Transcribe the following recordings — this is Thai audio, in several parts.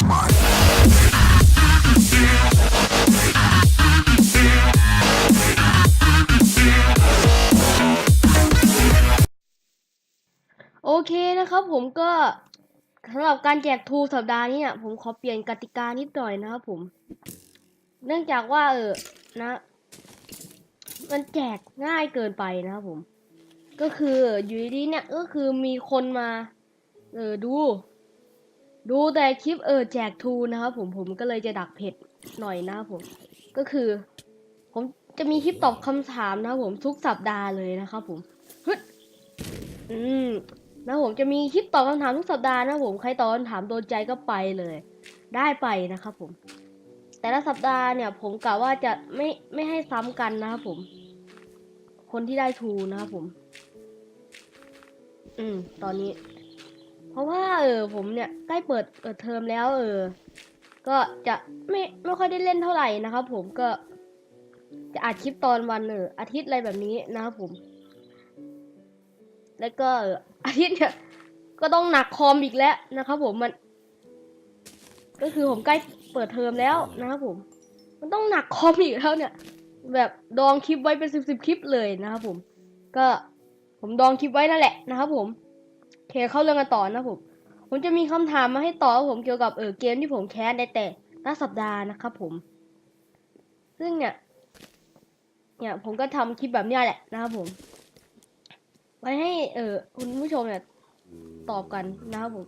โอเคนะครับผมก็สำหรับการแจกทูสัปดาห์นี้เนี่ยผมขอเปลี่ยนกติกานิดหน่อยนะครับผม เนื่องจากว่าเออนะ มันแจกง่ายเกินไปนะครับผม ก็คืออยู่ดีเนี่ยก็คือมีคนมา เออดู ดูแต่คลิปเออแจกทูนะครับผมผมก็เลยจะดักเผ็ดหน่อยนะครับผม ก็คือ ผมจะมีคลิปตอบคำถามนะผมทุกสัปดาห์เลยนะครับผมฮึดอืมนะผมจะมีคลิปตอบคำถามทุกสัปดาห์นะผมใครตอบคำถามโดนใจก็ไปเลย ได้ไปนะครับผม แต่ละสัปดาห์เนี่ยผมกะว่าจะไม่ไม่ให้ซ้ำกันนะครับผม คนที่ได้ทูนะครับผม อืม ตอนนี้ เพราะว่าเออผมเนี่ยใกล้เปิดเปิดเทอมแล้ว เออ ก็จะไม่ไม่ค่อยได้เล่นเท่าไหร่นะครับ ผมก็จะอัดคลิปตอนวันเอออาทิตย์อะไรแบบนี้นะครับผม แล้วก็เอออาทิตย์เนี่ยก็ต้องหนักคอมอีกแล้วนะครับ ผมมัน ก็คือผมใกล้เปิดเทอมแล้วนะครับผม มันต้องหนักคอมอีกแล้วเนี่ย แบบดองคลิปไว้เป็นสิบสิบคลิปเลยนะครับผม ก็ผมดองคลิปไว้นั่นแหละนะครับผม เคเข้าเรื่องกันต่อนะผม ผมจะมีคำถามมาให้ตอบผมเกี่ยวกับเออเกมที่ผมแคสในแต่ละสัปดาห์นะครับผม ซึ่งเนี่ย เนี่ยผมก็ทำคลิปแบบเนี้ยแหละนะครับผมไว้ให้เออคุณผู้ชมเนี่ยตอบกันนะครับผม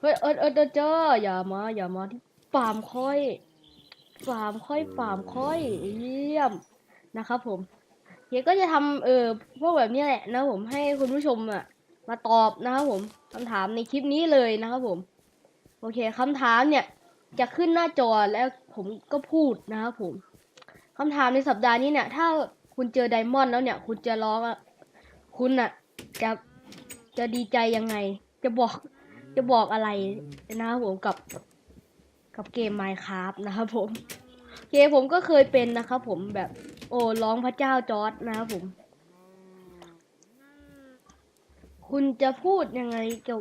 เฮ้ยเอิร์ดเออเจ้าอย่ามาอย่ามาที่ฟาร์มค่อยฟาร์มค่อยฟาร์มค่อยเยี่ยมนะครับผมเฮียก็จะทำเออพวกแบบนี้แหละนะผมให้คุณผู้ชมอะ มาตอบนะครับผมคำถามในคลิปนี้เลยนะครับผม โอเคคำถามเนี่ยจะขึ้นหน้าจอแล้วผมก็พูดนะครับผมคำถามในสัปดาห์นี้เนี่ย ถ้าคุณเจอไดมอนด์แล้วเนี่ย คุณจะร้องอะคุณอะจะจะดีใจยังไง จะบอกจะบอกอะไรนะครับผมกับกับเกม Minecraft นะครับผม เกมผมก็เคยเป็นนะครับผมแบบโอ้ร้องพระเจ้าจอร์ดนะครับผม คุณจะพูดยังไงเกี่ยว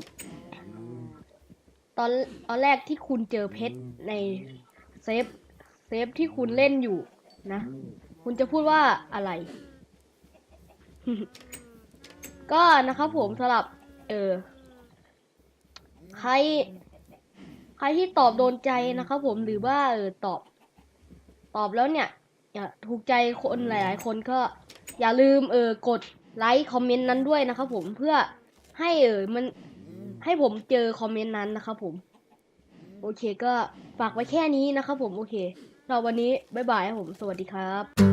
ตอนตอนแรกที่คุณเจอเพชรในเซฟเซฟที่คุณเล่นอยู่นะ คุณจะพูดว่าอะไร ก็นะครับผมสำหรับ เออ ใคร ใครที่ตอบโดนใจนะครับผมหรือว่าเออตอบ ตอบแล้วเนี่ยอย่าถูกใจคนหลาย ๆ คนก็ อย่าลืมเออกด ไลค์คอมเมนต์นั้นด้วยนะครับผมเพื่อให้เออมันให้ผมเจอคอมเมนต์นั้นนะครับผม โอเคก็ฝากไว้แค่นี้นะครับผมโอเคเราวันนี้บ๊ายบายครับผมสวัสดีครับ